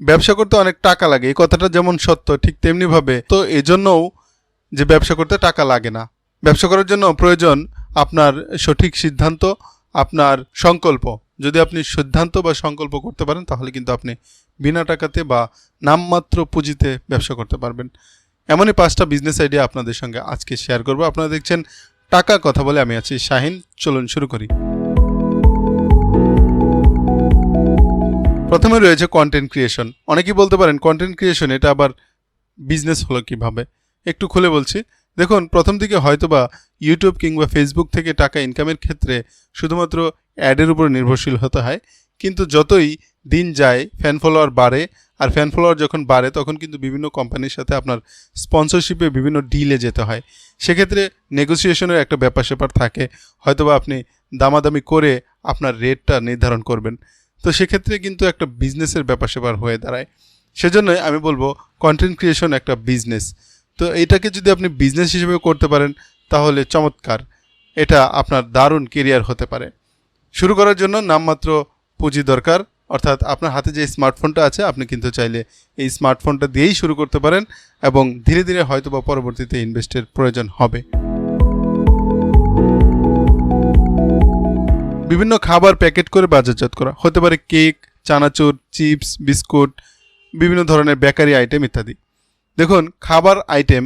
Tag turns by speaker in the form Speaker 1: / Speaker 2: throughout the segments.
Speaker 1: ব্যবসা করতে অনেক টাকা লাগে, এই কথাটা যেমন সত্য, ঠিক তেমনিভাবে। তো এজন্যও যে ব্যবসা করতে টাকা লাগে না। ব্যবসা করার জন্য প্রয়োজন আপনার সঠিক সিদ্ধান্ত, আপনার সংকল্প। যদি আপনি সিদ্ধান্ত বা সংকল্প করতে পারেন, তাহলে কিন্তু আপনি বিনা টাকাতে বা নামমাত্র পুঁজিতে ব্যবসা করতে পারবেন। এমনই পাঁচটা বিজনেস আইডিয়া আপনাদের সঙ্গে আজকে শেয়ার করব। আপনারা দেখছেন টাকা কথা বলে আমি আছি শাহিন। চলুন শুরু করি। প্রথমে রয়েছে কন্টেন্ট ক্রিয়েশন অনেকেই বলতে পারেন কন্টেন্ট ক্রিয়েশন এটা আবার বিজনেস হলো কীভাবে? একটু খুলে বলছি। দেখুন, প্রথম দিকে হয়তোবা ইউটিউব কিংবা ফেসবুক থেকে টাকা ইনকামের ক্ষেত্রে শুধুমাত্র অ্যাডের উপর নির্ভরশীল হতে হয়। কিন্তু যতই দিন যায় ফ্যান ফলোয়ার বাড়ে, আর ফ্যান ফলোয়ার যখন বাড়ে, তখন কিন্তু বিভিন্ন কোম্পানির সাথে আপনার স্পন্সরশিপে বিভিন্ন ডিলে যেতে হয়। সেক্ষেত্রে নেগোসিয়েশনের একটা ব্যাপার স্যাপার থাকে। হয়তোবা আপনি দামাদামি করে আপনার রেটটা নির্ধারণ করবেন। তো সেক্ষেত্রে কিন্তু একটা বিজনেসের ব্যাপার স্যাপার হয়ে দাঁড়ায়। সেজন্যই আমি বলব কন্টেন্ট ক্রিয়েশন একটা বিজনেস তো এটাকে যদি আপনি বিজনেস হিসেবে করতে পারেন, তাহলে চমৎকার। এটা আপনার দারুণ কেরিয়ার হতে পারে। শুরু করার জন্য নামমাত্র পুঁজি দরকার। অর্থাৎ আপনার হাতে যে স্মার্টফোনটা আছে, আপনি কিন্তু চাইলে এই স্মার্টফোনটা দিয়েই শুরু করতে পারেন এবং ধীরে ধীরে হয়তো বা পরবর্তীতে ইনভেস্টের প্রয়োজন হবে। বিভিন্ন খাবার প্যাকেট করে বাজারজাত করা। হতে পারে কেক, চানাচুর, চিপস, বিস্কুট, বিভিন্ন ধরনের বেকারি আইটেম ইত্যাদি। দেখুন, খাবার আইটেম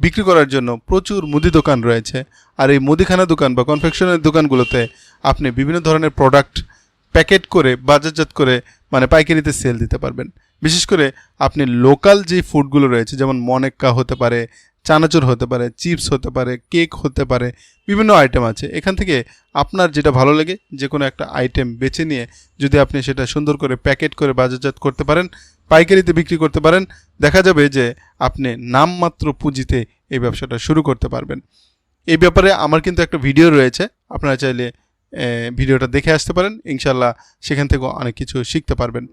Speaker 1: বিক্রি করার জন্য প্রচুর মুদি দোকান রয়েছে। আর এই মুদিখানা দোকান বা কনফেকশনের দোকানগুলোতে আপনি বিভিন্ন ধরনের প্রোডাক্ট প্যাকেট করে বাজারজাত করে মানে পাইকারিতে সেল দিতে পারবেন। বিশেষ করে আপনি লোকাল যে ফুডগুলো রয়েছে, যেমন মনেক্কা হতে পারে চানাচুর হতে পারে, চিপস হতে পারে, কেক হতে পারে, বিভিন্ন আইটেম আছে। এখান থেকে আপনার যেটা ভালো লাগে যে কোনো একটা আইটেম বেছে নিয়ে যদি আপনি সেটা সুন্দর করে প্যাকেট করে বাজারজাত করতে পারেন, পাইকারিতে বিক্রি করতে পারেন, দেখা যাবে যে আপনি নামমাত্র পুঁজিতে এই ব্যবসাটা শুরু করতে পারবেন। এই ব্যাপারে আমার কিন্তু একটা ভিডিও রয়েছে, আপনারা চাইলে ভিডিওটা দেখে আসতে পারেন ইনশাল্লাহ সেখান থেকেও অনেক কিছু শিখতে পারবেন।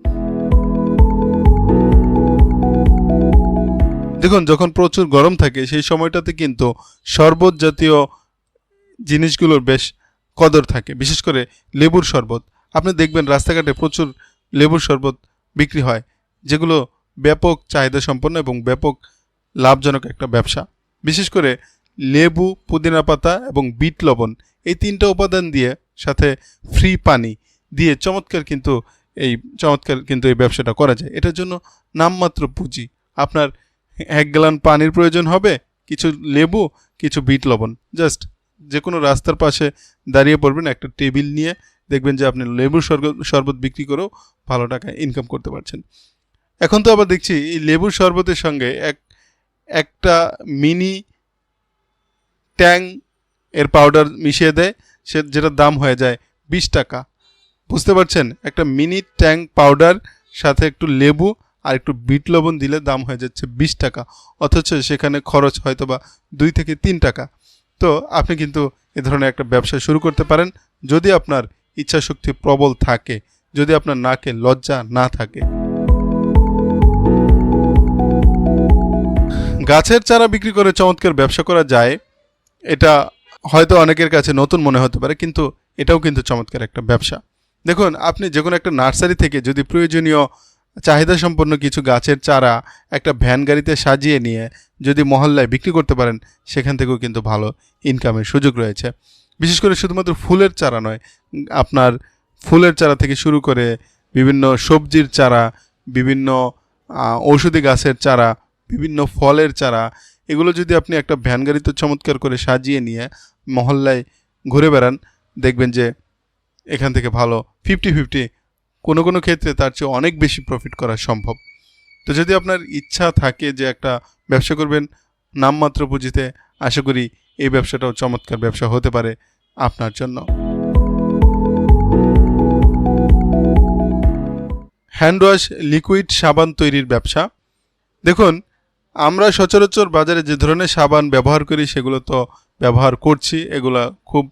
Speaker 1: দেখুন, যখন প্রচুর গরম থাকে, সেই সময়টাতে কিন্তু শরবত জাতীয় জিনিসগুলোর বেশ কদর থাকে, বিশেষ করে লেবুর শরবত। আপনি দেখবেন রাস্তাঘাটে প্রচুর লেবুর শরবত বিক্রি হয়, যেগুলো ব্যাপক চাহিদা সম্পন্ন এবং ব্যাপক লাভজনক একটা ব্যবসা। বিশেষ করে লেবু, পুদিনা পাতা এবং বিট লবণ, এই তিনটা উপাদান দিয়ে সাথে ফ্রি পানি দিয়ে চমৎকার কিন্তু এই, চমৎকার কিন্তু এই ব্যবসাটা করা যায়। এটার জন্য নামমাত্র পুঁজি। আপনার এক গ্যালান পানির প্রয়োজন হবে, কিছু লেবু, কিছু বিট লবণ। জাস্ট যে কোনো রাস্তার পাশে দাঁড়িয়ে পড়বেন, একটা টেবিল নিয়ে দেখবেন যে আপনি শরবত শরবত বিক্রি করেও ভালো টাকা ইনকাম করতে পারছেন। এখন তো আবার দেখছি, এই লেবুর শরবতের সঙ্গে এক, একটা মিনি ট্যাং এর পাউডার মিশিয়ে দেয়, সে, যেটার দাম হয়ে যায় বিশ টাকা। বুঝতে পারছেন? একটা মিনি ট্যাং পাউডার, সাথে একটু লেবু আর একটু বিট লবণ দিলে দাম হয়ে যাচ্ছে বিশ টাকা, অথচ সেখানে খরচ হয়তো বা দুই থেকে তিন টাকা। তো আপনি কিন্তু এ ধরনের একটা ব্যবসা শুরু করতে পারেন, যদি আপনার ইচ্ছাশক্তি প্রবল থাকে, যদি আপনার নাকে লজ্জা না থাকে। গাছের চারা বিক্রি করে চমৎকার ব্যবসা করা যায়, এটা হয়তো অনেকের কাছে নতুন মনে হতে পারে, কিন্তু এটাও কিন্তু চমৎকার একটা ব্যবসা। দেখুন, আপনি যে কোনো একটা নার্সারি থেকে যদি প্রয়োজনীয় চাহিদা সম্পন্ন কিছু গাছের চারা একটা ভ্যান গাড়িতে সাজিয়ে নিয়ে যদি মহল্লায় বিক্রি করতে পারেন, সেখান থেকেও কিন্তু ভালো ইনকামের সুযোগ রয়েছে। বিশেষ করে শুধুমাত্র ফুলের চারা নয়, আপনার ফুলের চারা থেকে শুরু করে বিভিন্ন সবজির চারা, বিভিন্ন ঔষধি গাছের চারা, বিভিন্ন ফলের চারা, এগুলো যদি আপনি একটা ভ্যান গাড়িতে চমৎকার করে সাজিয়ে নিয়ে মহল্লায় ঘুরে বেড়ান, দেখবেন যে এখান থেকে ভালো ফিফটি ফিফটি কোনো কোনো ক্ষেত্রে তার চেয়ে অনেক বেশি প্রফিট করা সম্ভব। তো যদি আপনার ইচ্ছা থাকে যে একটা ব্যবসা করবেন, নামমাত্র পুঁজিতে, আশা করি এই ব্যবসাটাও চমৎকার ব্যবসা হতে পারে আপনার জন্য। হ্যান্ড ওয়াশ লিকুইড সাবান তৈরির ব্যবসা। দেখুন, আমরা সচরাচর বাজারে যে ধরনের সাবান ব্যবহার করি, সেগুলো তো ব্যবহার করছি, এগুলা খুব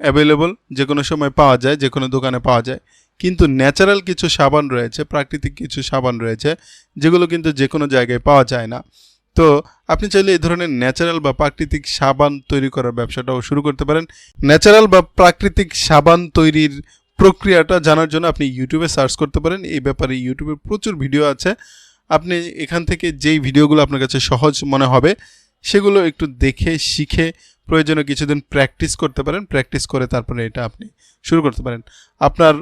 Speaker 1: অ্যাভেলেবল যে কোনো সময় পাওয়া যায় যে কোনো দোকানে পাওয়া যায়। কিন্তু ন্যাচারাল কিছু সাবান রয়েছে, প্রাকৃতিক কিছু সাবান রয়েছে, যেগুলো কিন্তু যে কোনো জায়গায় পাওয়া যায় না। তো আপনি চাইলে এই ধরনের ন্যাচারাল বা প্রাকৃতিক সাবান তৈরি করার ব্যবসাটাও শুরু করতে পারেন। ন্যাচারাল বা প্রাকৃতিক সাবান তৈরির প্রক্রিয়াটা জানার জন্য আপনি ইউটিউবে সার্চ করতে পারেন। এই ব্যাপারে ইউটিউবে প্রচুর ভিডিও আছে। আপনি এখান থেকে যেই ভিডিওগুলো আপনার কাছে সহজ মনে হবে, সেগুলো একটু দেখে, শিখে, প্রয়োজনে কিছুদিন প্র্যাকটিস করতে পারেন। প্র্যাকটিস করে তারপরে এটা আপনি শুরু করতে পারেন। আপনার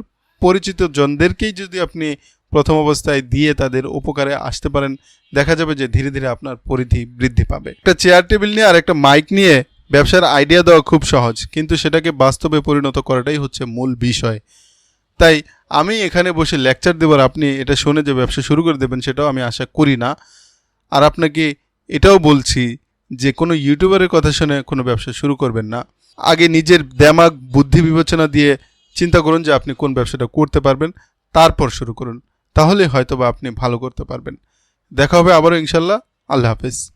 Speaker 1: পরিচিত জনদেরকেই যদি আপনি প্রথম অবস্থায় দিয়ে তাদের উপকারে আসতে পারেন, দেখা যাবে যে ধীরে ধীরে আপনার পরিধি বৃদ্ধি পাবে। একটা চেয়ার টেবিল নিয়ে আর একটা মাইক নিয়ে ব্যবসার আইডিয়া দেওয়া খুব সহজ, কিন্তু সেটাকে বাস্তবে পরিণত করাটাই হচ্ছে মূল বিষয়। তাই আমি এখানে বসে লেকচার দেবার, আপনি এটা শুনে যে ব্যবসা শুরু করে দেবেন সেটাও আমি আশা করি না। আর আপনাকে এটাও বলছি যে কোনো ইউটিউবারের কথা শুনে কোনো ব্যবসা শুরু করবেন না। আগে নিজের দেমাগ বুদ্ধি বিবেচনা দিয়ে চিন্তা করুন যে আপনি কোন ব্যবসাটা করতে পারবেন, তারপর শুরু করুন। তাহলে হয়তোবা আপনি ভালো করতে পারবেন। দেখা হবে আবারও ইনশাল্লাহ। আল্লাহ হাফেজ।